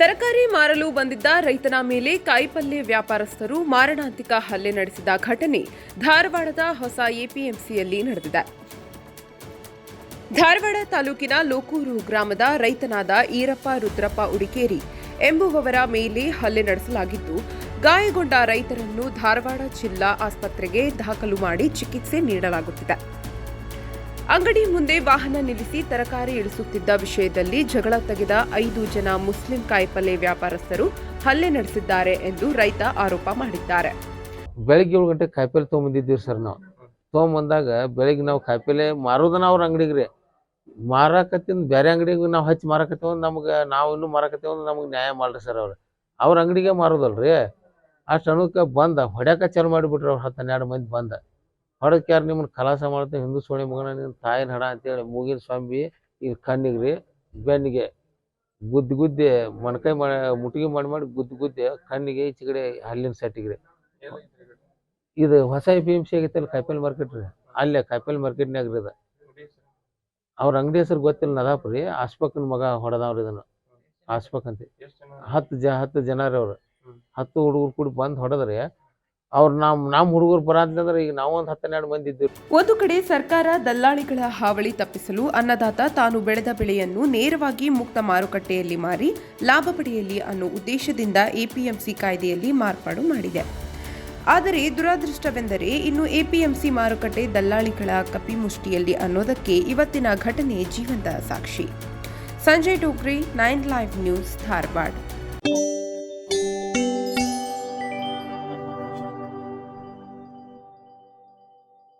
ತರಕಾರಿ ಮಾರಲು ಬಂದಿದ್ದ ರೈತನ ಮೇಲೆ ಕಾಯಿಪಲ್ಲೆ ವ್ಯಾಪಾರಸ್ಥರು ಮಾರಣಾಂತಿಕ ಹಲ್ಲೆ ನಡೆಸಿದ ಘಟನೆ ಧಾರವಾಡದ ಹೊಸ ಎಪಿಎಂಸಿಯಲ್ಲಿ ನಡೆದಿದೆ. ಧಾರವಾಡ ತಾಲೂಕಿನ ಲೋಕೂರು ಗ್ರಾಮದ ರೈತನಾದ ಈರಪ್ಪ ರುದ್ರಪ್ಪ ಉಡಿಕೇರಿ ಎಂಬುವವರ ಮೇಲೆ ಹಲ್ಲೆ ನಡೆಸಲಾಗಿದ್ದು, ಗಾಯಗೊಂಡ ರೈತರನ್ನು ಧಾರವಾಡ ಜಿಲ್ಲಾ ಆಸ್ಪತ್ರೆಗೆ ದಾಖಲು ಮಾಡಿ ಚಿಕಿತ್ಸೆ ನೀಡಲಾಗುತ್ತಿದೆ. ಅಂಗಡಿ ಮುಂದೆ ವಾಹನ ನಿಲ್ಲಿಸಿ ತರಕಾರಿ ಇಳಿಸುತ್ತಿದ್ದ ವಿಷಯದಲ್ಲಿ ಜಗಳ ತೆಗೆದ ಐದು ಜನ ಮುಸ್ಲಿಂ ಕಾಯಿಪಲ್ಯ ವ್ಯಾಪಾರಸ್ಥರು ಹಲ್ಲೆ ನಡೆಸಿದ್ದಾರೆ ಎಂದು ರೈತ ಆರೋಪ ಮಾಡಿದ್ದಾರೆ. ಬೆಳಿಗ್ಗೆ ಏಳು ಗಂಟೆಗೆ ಕಾಯಿಪಲ್ಲೆ ತೊಗೊಂಬಂದಿದ್ದೀವಿ ಸರ್ ನಾವು. ತೊಗೊಂಬಂದಾಗ ಬೆಳಿಗ್ಗೆ ನಾವು ಕಾಯಿಪಲ್ಲೆ ಮಾರೋದನ್ನ ಅವ್ರ ಅಂಗಡಿಗೆ ರೀ. ಮಾರಾಕತ್ತಿಂದ ಬೇರೆ ಅಂಗಡಿಗೆ ನಾವು ಹಚ್ಚಿ ಮಾರಾಕತ್ತೇವ ನಮ್ಗೆ ನಾವು ಇನ್ನೂ ಮಾರಾಕತ್ತೇವ ನಮ್ಗೆ ನ್ಯಾಯ ಮಾಡ್ರಿ ಸರ್ ಅವ್ರು. ಅವ್ರ ಅಂಗಡಿಗೆ ಮಾರೋದಲ್ರಿ. ಅಷ್ಟು ಅನುಕ ಬಂದ ಹೊಡ್ಯಾಕ ಚಾಲು ಮಾಡಿಬಿಟ್ರಿ ಅವ್ರು ಹತ್ತು ಹನ್ನೆರಡು ಮಂದಿ ಬಂದ. ಹೊಡಕ್ಕೆ ಯಾರು ನಿಮ್ಮನ್ನ ಖಲಾಸ ಮಾಡ್ತೇವೆ ಹಿಂದೂ ಸೋಣಿ ಮಗನ, ನಿನ್ನ ತಾಯಿನ ಹಡ ಅಂತೇಳಿ ಮೂಗಿನ ಸ್ವಾಮಿ ಈ ಕಣ್ಣಿಗೆ ಬೆನ್ನಿಗೆ ಗುದ್ದು ಗುದ್ದೆ ಮೊಣಕೈ ಮಾಡಿ ಮುಟ್ಟಿಗೆ ಮಾಡಿ ಮಾಡಿ ಗುದ್ದು ಗುದ್ದೆ ಕಣ್ಣಿಗೆ ಈಚೆ ಕಡೆ ಹಲ್ಲಿನ ಸೆಟ್ಟಿಗೆ ರೀ. ಇದು ಹೊಸ ಎ ಪಿ ಎಂ ಸಿ ಆಗೈತಲ್ಲ ಕಾಯಿಪಲ್ಲೆ ಮಾರ್ಕೆಟ್ ರೀ, ಅಲ್ಲೇ ಕಾಯಿಪಲ್ಲೆ ಮಾರ್ಕೆಟ್ನ್ಯಾಗ ರೀ ಅದು ಅವ್ರ ಅಂಗಡಿ ಹೆಸರು ಗೊತ್ತಿಲ್ಲ ನದಾಪ್ರಿ ರೀ ಮಗ ಹೊಡೆದವ್ರಿ ಇದನ್ನು. ಆಸ್ಪಕ್ ಅಂತ. ಹತ್ತು ಜ, ಹತ್ತು ಜನ ರೀ ಅವ್ರು. ಹತ್ತು ಹುಡುಗರು ಕೂಡಿ ಬಂದು ಹೊಡೆದ್ರಿ ಅವ್ರು ನಾವು ನಮ್ಮ ಹುಡುಗರು ಬರಂತಂದ್ರೆ ಈಗ ನಾವು ಒಂದು ಹತ್ತು ಹನ್ನೆರಡು ಮಂದಿ ಇದ್ದೀವಿ. ಒಂದು ಕಡೆ ಸರ್ಕಾರ ದಲ್ಲಾಳಿಗಳ ಹಾವಳಿ ತಪ್ಪಿಸಲು ಅನ್ನದಾತ ತಾನು ಬೆಳೆದ ಬೆಳೆಯನ್ನು ನೇರವಾಗಿ ಮುಕ್ತ ಮಾರುಕಟ್ಟೆಯಲ್ಲಿ ಮಾರಿ ಲಾಭ ಪಡೆಯಲಿ ಅನ್ನೋ ಉದ್ದೇಶದಿಂದ ಎಪಿಎಂಸಿ ಕಾಯ್ದೆಯಲ್ಲಿ ಮಾರ್ಪಾಡು ಮಾಡಿದೆ. ಆದರೆ ದುರಾದೃಷ್ಟವೆಂದರೆ ಇನ್ನು ಎಪಿಎಂಸಿ ಮಾರುಕಟ್ಟೆ ದಲ್ಲಾಳಿಗಳ ಕಪಿಮುಷ್ಟಿಯಲ್ಲಿ ಅನ್ನೋದಕ್ಕೆ ಇವತ್ತಿನ ಘಟನೆ ಜೀವಂತ ಸಾಕ್ಷಿ. Sanjay Tokri nine live news Dharwad.